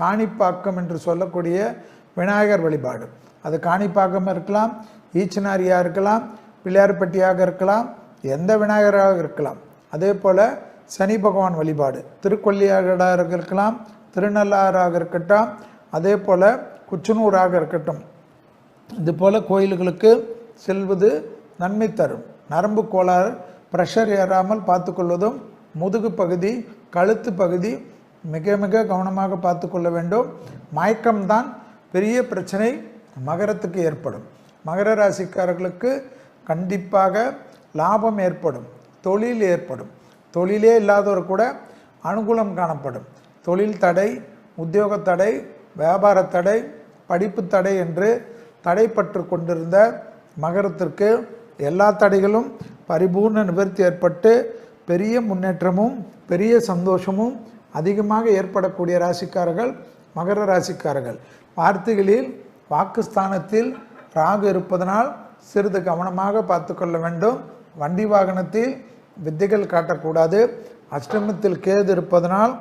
காணிப்பாக்கம் என்று சொல்லக்கூடிய விநாயகர் வழிபாடு. அது காணிப்பாக்கம் இருக்கலாம் ஈச்சனாரியாக இருக்கலாம் பிள்ளையார்பட்டியாக இருக்கலாம் எந்த விநாயகராக இருக்கலாம். அதே போல் சனி பகவான் வழிபாடு. திருக்கொல்லியாகடாக இருக்கலாம் திருநள்ளாறாக இருக்கட்டும் அதே போல் குச்சனூராக இருக்கட்டும். இது போல் கோயில்களுக்கு செல்வது நன்மை தரும். நரம்பு கோளாறு ப்ரெஷர் ஏறாமல் பார்த்துக்கொள்வதும் முதுகு பகுதி கழுத்து பகுதி மிக மிக கவனமாக பார்த்து கொள்ள வேண்டும். மயக்கம்தான் பெரிய பிரச்சனை. மகரத்துக்கு ஏற்படும். மகர ராசிக்காரர்களுக்கு கண்டிப்பாக லாபம் ஏற்படும். தொழில் ஏற்படும். தொழிலே இல்லாதவர் கூட அனுகூலம் காணப்படும். தொழில் தடை உத்தியோக தடை வியாபார தடை படிப்பு தடை என்று தடைப்பட்டு கொண்டிருந்த மகரத்திற்கு எல்லா தடைகளும் பரிபூர்ண நிவர்த்தி ஏற்பட்டு பெரிய முன்னேற்றமும் பெரிய சந்தோஷமும் அதிகமாக ஏற்படக்கூடிய ராசிக்காரர்கள் மகர ராசிக்காரர்கள். வார்த்தைகளில் வாக்குஸ்தானத்தில் ராகு இருப்பதனால் சிறிது கவனமாக பார்த்து கொள்ள வேண்டும். வண்டி வாகனத்தில் வித்தைகள் காட்டக்கூடாது. அஷ்டமத்தில் கேது இருப்பதனால்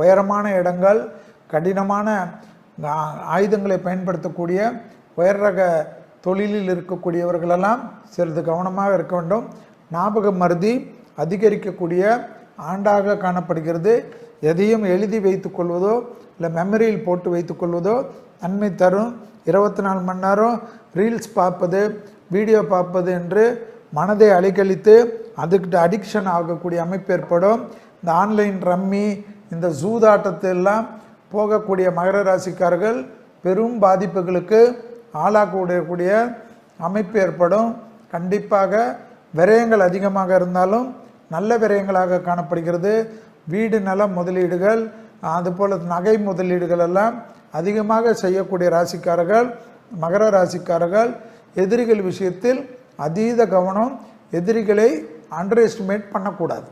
உயரமான இடங்கள் கடினமான ஆயுதங்களை பயன்படுத்தக்கூடிய உயர் ரக தொழிலில் இருக்கக்கூடியவர்களெல்லாம் சிறிது கவனமாக இருக்க வேண்டும். ஞாபக மருதி அதிகரிக்கக்கூடிய ஆண்டாக காணப்படுகிறது. எதையும் எழுதி வைத்துக்கொள்வதோ இல்லை மெமரியில் போட்டு வைத்துக்கொள்வதோ நன்மை தரும். இருபத்தி நாலு மணி நேரம் ரீல்ஸ் பார்ப்பது வீடியோ பார்ப்பது என்று மனதை அலைக்கழித்து அதுக்கிட்ட அடிக்ஷன் ஆகக்கூடிய அமைப்பு ஏற்படும். இந்த ஆன்லைன் ரம்மி இந்த ஜூதாட்டத்தெல்லாம் போகக்கூடிய மகர ராசிக்காரர்கள் பெரும் பாதிப்புகளுக்கு ஆளாகக்கூடிய அமைப்பு ஏற்படும். கண்டிப்பாக விரயங்கள் அதிகமாக இருந்தாலும் நல்ல விரயங்களாக காணப்படுகிறது. வீடு நல முதலீடுகள் அதுபோல் நகை முதலீடுகள் எல்லாம் அதிகமாக செய்யக்கூடிய ராசிக்காரர்கள் மகர ராசிக்காரர்கள் எதிரிகள் விஷயத்தில் அதீத கவனம் எதிரிகளை அண்டர் எஸ்டிமேட் பண்ணக்கூடாது.